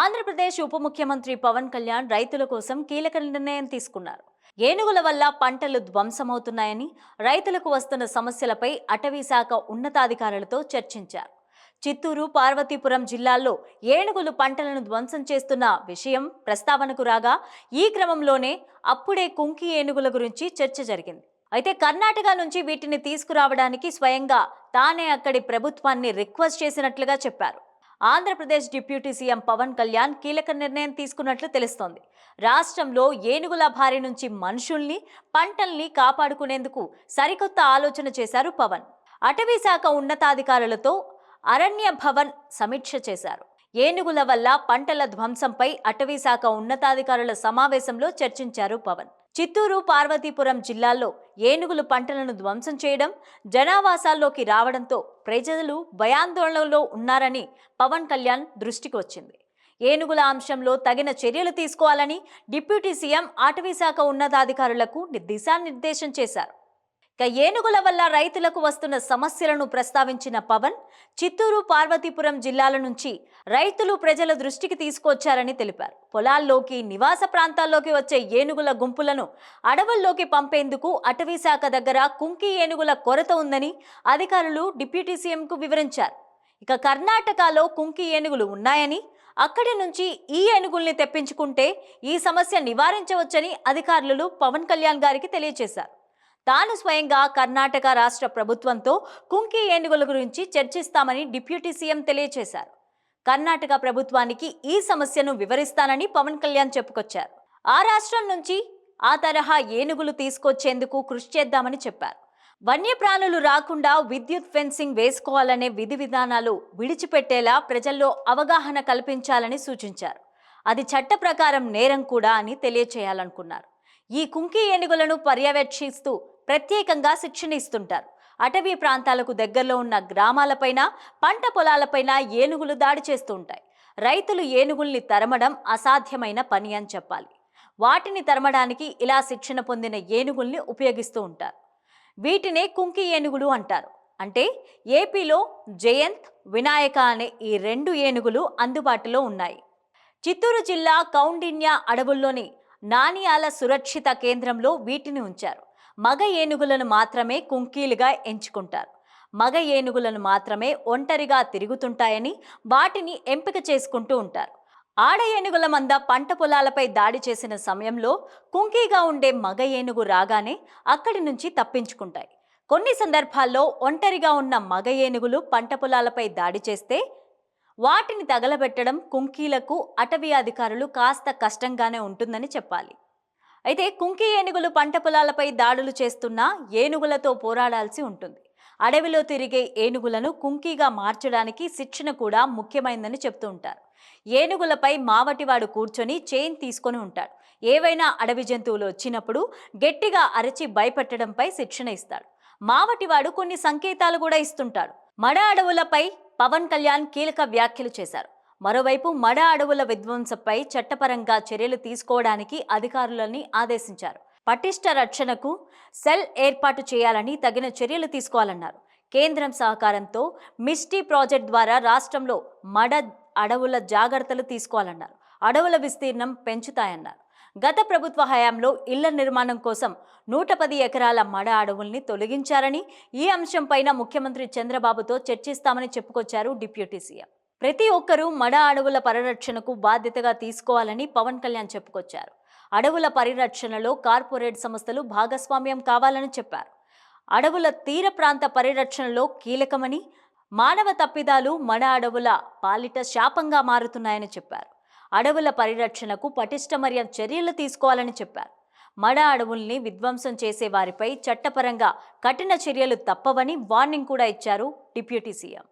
ఆంధ్రప్రదేశ్ ఉప ముఖ్యమంత్రి పవన్ కళ్యాణ్ రైతుల కోసం కీలక నిర్ణయం తీసుకున్నారు. ఏనుగుల వల్ల పంటలు ధ్వంసమవుతున్నాయని రైతులకు వస్తున్న సమస్యలపై అటవీ శాఖ ఉన్నతాధికారులతో చర్చించారు. చిత్తూరు పార్వతీపురం జిల్లాల్లో ఏనుగులు పంటలను ధ్వంసం చేస్తున్న విషయం ప్రస్తావనకు రాగా ఈ క్రమంలోనే అప్పుడే కుంకి ఏనుగుల గురించి చర్చ జరిగింది. అయితే కర్ణాటక నుంచి వీటిని తీసుకురావడానికి స్వయంగా తానే అక్కడి ప్రభుత్వాన్ని రిక్వెస్ట్ చేసినట్లుగా చెప్పారు. ఆంధ్రప్రదేశ్ డిప్యూటీ సీఎం పవన్ కళ్యాణ్ కీలక నిర్ణయం తీసుకున్నట్లు తెలుస్తోంది. రాష్ట్రంలో ఏనుగుల భారీ నుంచి మనుషుల్ని పంటల్ని కాపాడుకునేందుకు సరికొత్త ఆలోచన చేశారు పవన్. అటవీ శాఖ ఉన్నతాధికారులతో అరణ్య భవన్ సమీక్ష చేశారు. ఏనుగుల వల్ల పంటల ధ్వంసంపై అటవీ శాఖ ఉన్నతాధికారుల సమావేశంలో చర్చించారు పవన్. చిత్తూరు పార్వతీపురం జిల్లాల్లో ఏనుగులు పంటలను ధ్వంసం చేయడం జనావాసాల్లోకి రావడంతో ప్రజలు భయాందోళనలో ఉన్నారని పవన్ కళ్యాణ్ దృష్టికి వచ్చింది. ఏనుగుల అంశంలో తగిన చర్యలు తీసుకోవాలని డిప్యూటీ సీఎం అటవీశాఖ ఉన్నతాధికారులకు దిశానిర్దేశం చేశారు. ఇక ఏనుగుల వల్ల రైతులకు వస్తున్న సమస్యలను ప్రస్తావించిన పవన్ చిత్తూరు పార్వతీపురం జిల్లాల నుంచి రైతులు ప్రజల దృష్టికి తీసుకొచ్చారని తెలిపారు. పొలాల్లోకి నివాస ప్రాంతాల్లోకి వచ్చే ఏనుగుల గుంపులను అడవుల్లోకి పంపేందుకు అటవీశాఖ దగ్గర కుంకి ఏనుగుల కొరత ఉందని అధికారులు డిప్యూటీ సీఎంకు వివరించారు. ఇక కర్ణాటకలో కుంకి ఏనుగులు ఉన్నాయని అక్కడి నుంచి ఈ ఏనుగుల్ని తెప్పించుకుంటే ఈ సమస్య నివారించవచ్చని అధికారులు పవన్ కళ్యాణ్ గారికి తెలియజేశారు. తాను స్వయంగా కర్ణాటక రాష్ట్ర ప్రభుత్వంతో కుంకి ఏనుగుల గురించి చర్చిస్తామని డిప్యూటీ సీఎం తెలియజేశారు కర్ణాటక ప్రభుత్వానికి ఈ సమస్యను వివరిస్తానని పవన్ కళ్యాణ్ చెప్పుకొచ్చారు. ఆ రాష్ట్రం నుంచి ఆ తరహా ఏనుగులు తీసుకొచ్చేందుకు కృషి చేద్దామని చెప్పారు. వన్యప్రాణులు రాకుండా విద్యుత్ ఫెన్సింగ్ వేసుకోవాలనే విధి విధానాలు విడిచిపెట్టేలా ప్రజల్లో అవగాహన కల్పించాలని సూచించారు. అది చట్ట ప్రకారం నేరం కూడా అని తెలియచేయాలనుకున్నారు. ఈ కుంకి ఏనుగులను పర్యవేక్షిస్తూ ప్రత్యేకంగా శిక్షణ ఇస్తుంటారు అటవీ ప్రాంతాలకు దగ్గరలో ఉన్న గ్రామాలపైన పంట పొలాలపైన ఏనుగులు దాడి చేస్తూ ఉంటాయి రైతులు ఏనుగుల్ని తరమడం అసాధ్యమైన పని అని చెప్పాలి. వాటిని తరమడానికి ఇలా శిక్షణ పొందిన ఏనుగుల్ని ఉపయోగిస్తూ ఉంటారు. వీటినే కుంకి ఏనుగులు అంటారు. అంటే ఏపీలో జయంత్ వినాయక అనే ఈ రెండు ఏనుగులు అందుబాటులో ఉన్నాయి. చిత్తూరు జిల్లా కౌండిన్య అడవుల్లోని నానియాల సురక్షిత కేంద్రంలో వీటిని ఉంచారు. మగ ఏనుగులను మాత్రమే కుంకీలుగా ఎంచుకుంటారు. మగ ఏనుగులను మాత్రమే ఒంటరిగా తిరుగుతుంటాయని వాటిని ఎంపిక చేసుకుంటూ ఉంటారు. ఆడ ఏనుగుల మంద పంట పొలాలపై దాడి చేసిన సమయంలో కుంకీగా ఉండే మగ ఏనుగు రాగానే అక్కడి నుంచి తప్పించుకుంటాయి. కొన్ని సందర్భాల్లో ఒంటరిగా ఉన్న మగ ఏనుగులు పంట పొలాలపై దాడి చేస్తే వాటిని తగలబెట్టడం కుంకీలకు అటవీ అధికారులు కాస్త కష్టంగానే ఉంటుందని చెప్పాలి. అయితే కుంకి ఏనుగులు పంట పొలాలపై దాడులు చేస్తున్నా ఏనుగులతో పోరాడాల్సి ఉంటుంది. అడవిలో తిరిగే ఏనుగులను కుంకీగా మార్చడానికి శిక్షణ కూడా ముఖ్యమైందని చెప్తూ ఉంటారు. ఏనుగులపై మావటివాడు కూర్చొని చైన్ తీసుకొని ఉంటాడు. ఏవైనా అడవి జంతువులు వచ్చినప్పుడు గట్టిగా అరచి భయపెట్టడంపై శిక్షణ ఇస్తాడు. మావటివాడు కొన్ని సంకేతాలు కూడా ఇస్తుంటాడు. మడ అడవులపై పవన్ కళ్యాణ్ కీలక వ్యాఖ్యలు చేశారు. మరోవైపు మడ అడవుల విధ్వంసంపై చట్టపరంగా చర్యలు తీసుకోవడానికి అధికారులని ఆదేశించారు. పటిష్ట రక్షణకు సెల్ ఏర్పాటు చేయాలని తగిన చర్యలు తీసుకోవాలన్నారు. కేంద్రం సహకారంతో మిస్టీ ప్రాజెక్ట్ ద్వారా రాష్ట్రంలో మడ అడవుల జాగ్రత్తలు తీసుకోవాలన్నారు. అడవుల విస్తీర్ణం పెంచుతాయన్నారు. గత ప్రభుత్వ హయాంలో ఇళ్ళ నిర్మాణం కోసం నూట పది ఎకరాల మడ అడవుల్ని తొలగించారని ఈ అంశంపైన ముఖ్యమంత్రి చంద్రబాబుతో చర్చిస్తామని చెప్పుకొచ్చారు డిప్యూటీ సీఎం. ప్రతి ఒక్కరూ మడ అడవుల పరిరక్షణకు బాధ్యతగా తీసుకోవాలని పవన్ కళ్యాణ్ చెప్పుకొచ్చారు. అడవుల పరిరక్షణలో కార్పొరేట్ సంస్థలు భాగస్వామ్యం కావాలని చెప్పారు. అడవుల తీర ప్రాంత పరిరక్షణలో కీలకమని మానవ తప్పిదాలు మడ అడవుల పాలిట శాపంగా మారుతున్నాయని చెప్పారు. అడవుల పరిరక్షణకు పటిష్టమర్య చర్యలు తీసుకోవాలని చెప్పారు. మడ అడవుల్ని విధ్వంసం చేసే వారిపై చట్టపరంగా కఠిన చర్యలు తప్పవని వార్నింగ్ కూడా ఇచ్చారు డిప్యూటీ సీఎం.